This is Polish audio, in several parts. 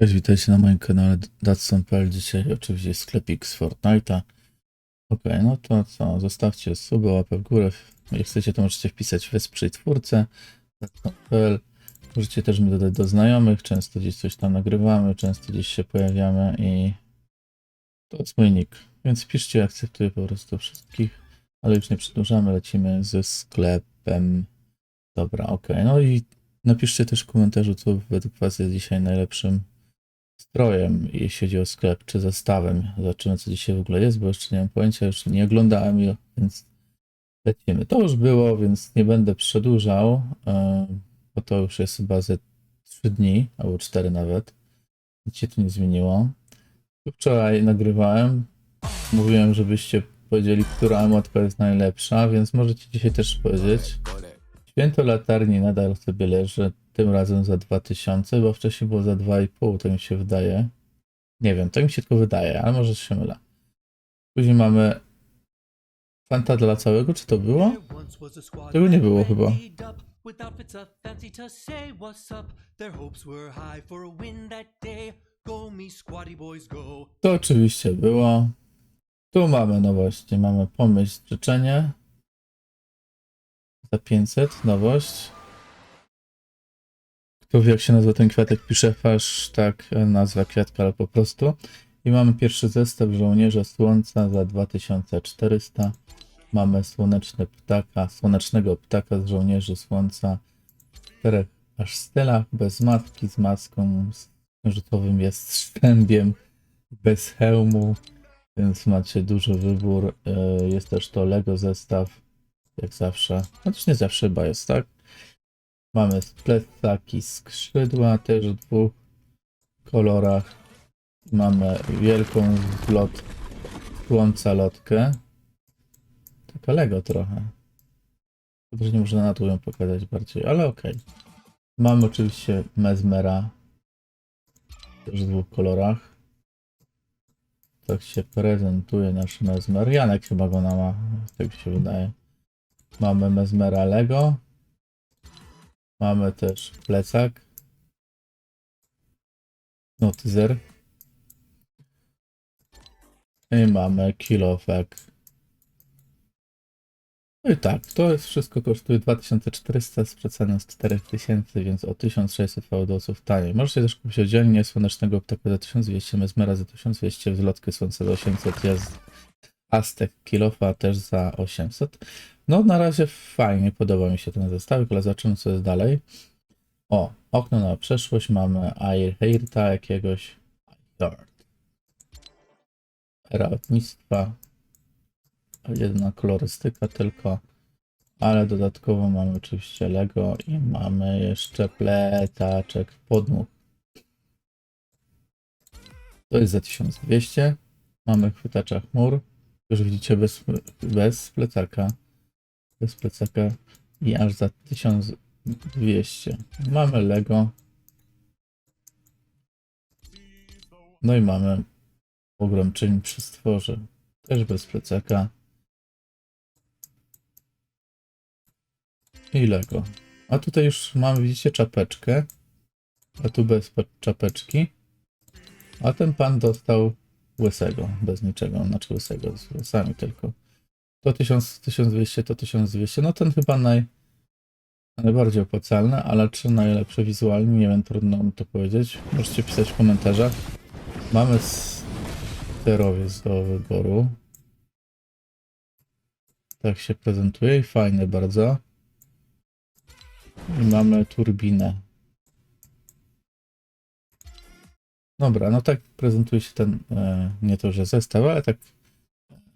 Cześć, witajcie na moim kanale Datsun.pl. Dzisiaj oczywiście sklepik z Fortnite'a. Ok, no to co, zostawcie suba, łapę w górę. Jak chcecie, to możecie wpisać wesprzyj twórcę Datsun.pl. Możecie też mnie dodać do znajomych, często gdzieś coś tam nagrywamy, często gdzieś się pojawiamy i to jest mój nick. Więc piszcie, akceptuję po prostu wszystkich, ale już nie przedłużamy, lecimy ze sklepem. Dobra, ok, no i napiszcie też w komentarzu, co według Was jest dzisiaj najlepszym strojem, jeśli chodzi o sklep, czy zestawem. Zobaczymy, co dzisiaj w ogóle jest, bo jeszcze nie mam pojęcia, już nie oglądałem więc lecimy. To już było, więc nie będę przedłużał, e, bo to już jest chyba ze 3 dni, albo 4 nawet. Nic się tu nie zmieniło. Wczoraj nagrywałem, mówiłem, żebyście powiedzieli, która emotka jest najlepsza, więc możecie dzisiaj też powiedzieć. Święto latarni nadal sobie leży, tym razem za 2000, bo wcześniej było za 2,5, to mi się wydaje. Nie wiem, to mi się tylko wydaje, ale może się mylę. Później mamy Fanta dla całego, czy to było? Tego nie było chyba. To oczywiście było. Tu mamy, no właśnie, mamy pomyśl życzenie. Za 500, nowość. Kto wie, jak się nazywa ten kwiatek, pisze hashtag nazwa kwiatka, ale po prostu. I mamy pierwszy zestaw żołnierza słońca za 2400. Mamy słoneczny ptaka, słonecznego ptaka z żołnierzy słońca w czterech aż stylach, bez matki, z maską, z księżycowym jest szczębiem, bez hełmu, więc macie duży wybór. Yy, Jest też to Lego zestaw, jak zawsze. Chociaż nie zawsze chyba jest, tak? Mamy plecaki skrzydła, też w dwóch kolorach. Mamy wielką zlot słońca lotkę. Taka Lego trochę. Dobrze, że nie można na ją pokazać bardziej, ale okej. Mamy oczywiście Mesmera. Też w dwóch kolorach. Tak się prezentuje nasz Mesmer. Janek chyba go ma, tak się wydaje. Mamy Mesmera Lego. Mamy też plecak. Notyzer. I mamy kilofek. No i tak, to jest wszystko kosztuje 2400 z przeceną z 4000, więc o 1600 fałdosów taniej. Możecie też kupić oddzielnie słonecznego ptaka za 1200, Mesmera za 1200, wzlotkę słońca za 800, jest Aztek Kilofa też za 800. No na razie fajnie, podoba mi się ten zestawik, ale zobaczymy co jest dalej. O, okno na przeszłość, mamy Air Hairta jakiegoś. Yard. Era lotnictwa. Jedna kolorystyka tylko. Ale dodatkowo mamy oczywiście Lego i mamy jeszcze pletaczek podmuch. To jest za 1200. Mamy chwytacza chmur. Już widzicie bez, bez plecaka. Bez plecaka i aż za 1200. Mamy Lego. No i mamy ogromczyni przy stworze. Też bez plecaka. I Lego. A tutaj już mamy, widzicie, czapeczkę. A tu bez czapeczki. A ten pan dostał łysego, bez niczego, znaczy łysego, z włosami tylko. To 1000, 1200, to 1200. No ten chyba naj, najbardziej opłacalny, ale czy najlepszy wizualnie, nie wiem, trudno mi to powiedzieć. Możecie pisać w komentarzach. Mamy sterowiec do wyboru. Tak się prezentuje i fajny bardzo. I mamy turbinę. Dobra, no tak prezentuje się ten, e, nie to, że zestaw, ale tak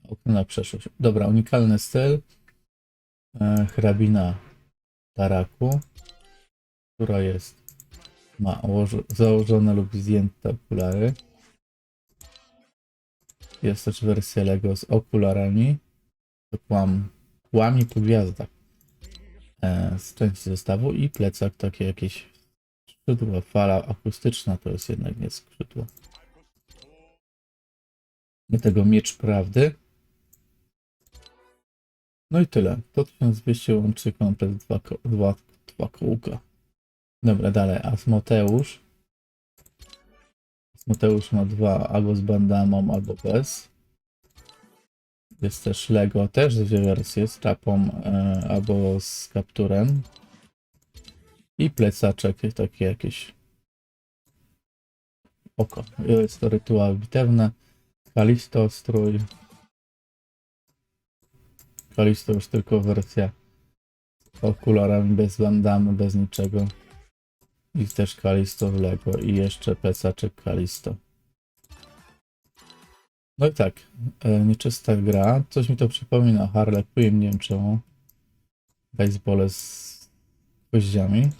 okno na przeszłość. Dobra, unikalny styl. E, hrabina Taraku, która jest, ma założone lub zdjęte okulary. Jest też wersja Lego z okularami. To kłam, kłami po gwiazdach e, z części zestawu i plecak takie jakieś skrzydło, fala akustyczna to jest jednak nie skrzydło. Do tego miecz prawdy. No i tyle. To 1200 łączy komplet dwa, dwa, dwa kółka. Dobra, dalej. Asmoteusz. Mateusz ma dwa, albo z bandamą, albo bez. Jest też Lego, też dwie wersje, z czapą e, albo z kapturem. I plecaczek takie jakieś. Oko. Jest to rytuały bitewne. Kalisto strój. Kalisto już tylko wersja okularami, bez bandamy, bez niczego. I też Kalisto w Lego. I jeszcze plecaczek Kalisto. No i tak, e, nieczysta gra. Coś mi to przypomina Harley Quinn, nie wiem czemu. Baseball z gwoździami.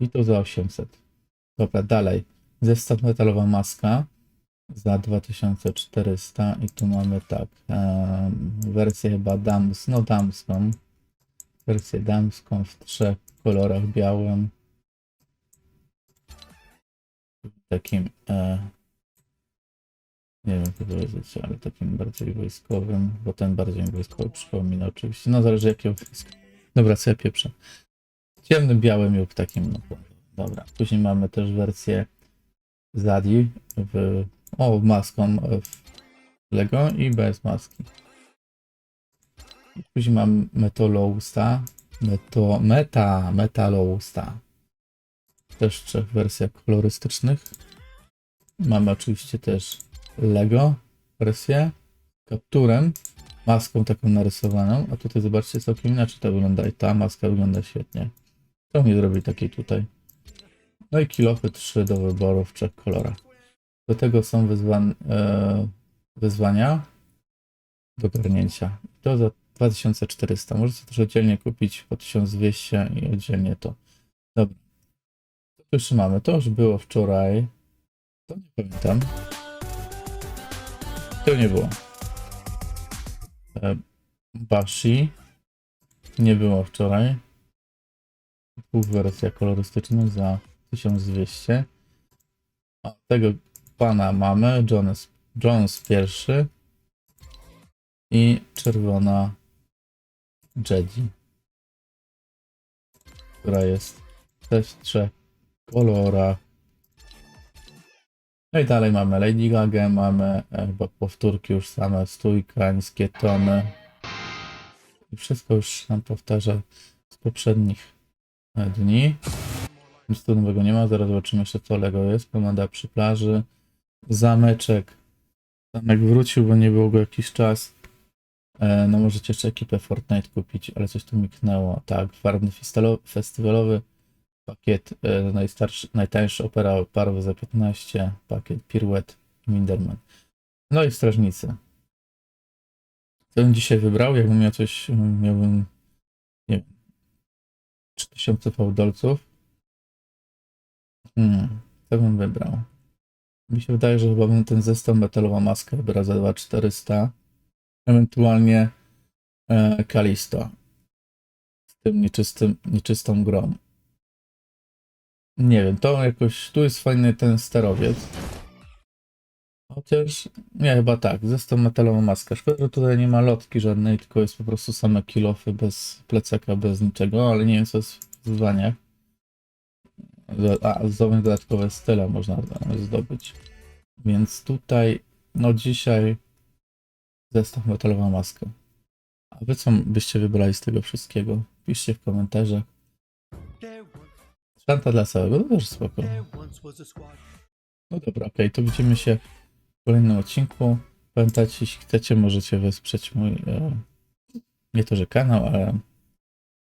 I to za 800. Dobra, dalej. Zestaw metalowa maska za 2400 i tu mamy tak, em, wersję chyba dams, no damską. Wersję damską w trzech kolorach, białym, takim e, nie wiem jak to powiedzieć, ale takim bardziej wojskowym, bo ten bardziej wojskowy przypomina oczywiście, no zależy jakiego wojska. Dobra, co pieprzę. Ciemnym, białym lub takim, no dobra. Później mamy też wersję Zadi w, o, maską w Lego i bez maski. Później mam Metalousta, Meto, Meta, Metalousta. Też w trzech wersjach kolorystycznych. Mamy oczywiście też Lego wersję kapturem, maską taką narysowaną, a tutaj zobaczcie całkiem inaczej to wygląda i ta maska wygląda świetnie. To mi zrobi takiej tutaj. No i kilofy 3 do wyboru w trzech kolorach. Do tego są e, wyzwania do garnięcia. To za 2400. Możecie też oddzielnie kupić po 1200 i oddzielnie to. Dobra. Co tu mamy? To już było wczoraj. To nie pamiętam. To nie było. E, Bashi. Nie było wczoraj. Pół wersja kolorystyczna za 1200. A tego pana mamy. Jones, Jones pierwszy. I czerwona Jedi. Która jest też w trzech. No i dalej mamy Lady Gaga, mamy chyba powtórki już same, stójka, niskie tony. I wszystko już nam powtarza z poprzednich dni. Nic tu nowego nie ma, zaraz zobaczymy jeszcze co Lego jest. Pomada przy plaży. Zameczek. Zamek wrócił, bo nie było go jakiś czas. E, no możecie jeszcze ekipę Fortnite kupić, ale coś tu miknęło. Tak, festalo- festiwalowy pakiet e, najstarszy, najtańszy opera parowy za 15, pakiet Pirouette Minderman. No i strażnicy. Co bym dzisiaj wybrał? Jakbym miał coś, miałbym 3000 fałdolców. Hmm, co bym wybrał? Mi się wydaje, że chyba bym ten zestaw metalowa maska wybrał za 2400. Ewentualnie e, Kalisto. Z tym nieczystym, nieczystą grą. Nie wiem, to jakoś. Tu jest fajny ten sterowiec. Chociaż. Nie, chyba tak. Zestaw metalowa maska. Szkoda, że tutaj nie ma lotki żadnej, tylko jest po prostu same kilofy bez plecaka, bez niczego, ale nie wiem co jest w wyzwaniach. A, zdobyć dodatkowe style można zdobyć. Więc tutaj, no dzisiaj zestaw metalowa maska. A wy co byście wybrali z tego wszystkiego? Piszcie w komentarzach. Szanta dla całego, no też spoko. No dobra, okej, to widzimy się kolejnym odcinku. Pamiętajcie, jeśli chcecie, możecie wesprzeć mój, e, nie to, że kanał, ale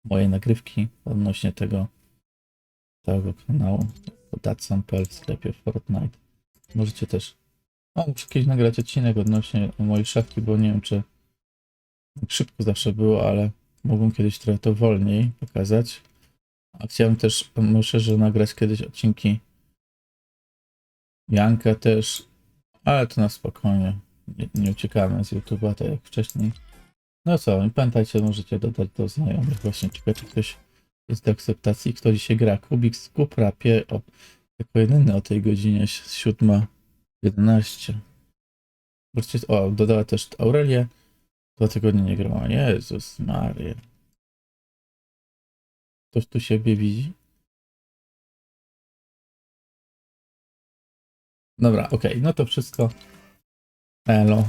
moje nagrywki odnośnie tego całego kanału. Datsun.pl w sklepie Fortnite. Możecie też, o, muszę kiedyś nagrać odcinek odnośnie mojej szafki, bo nie wiem, czy szybko zawsze było, ale mógłbym kiedyś trochę to wolniej pokazać. A chciałem też, myślę, że nagrać kiedyś odcinki Jankę też, ale to na spokojnie. Nie, nie uciekamy z YouTube'a, tak jak wcześniej. No co, pamiętajcie, możecie dodać do znajomych właśnie, czy ktoś jest do akceptacji. Kto dzisiaj gra? Kubik z Kupra, pie, o, jako jedyny o tej godzinie, 7.11. Wróćcie, o, dodała też Aurelię. Dwa tygodnie nie grała. Jezus Maria. Ktoś tu siebie widzi? Dobra, okej, no to wszystko. Elo.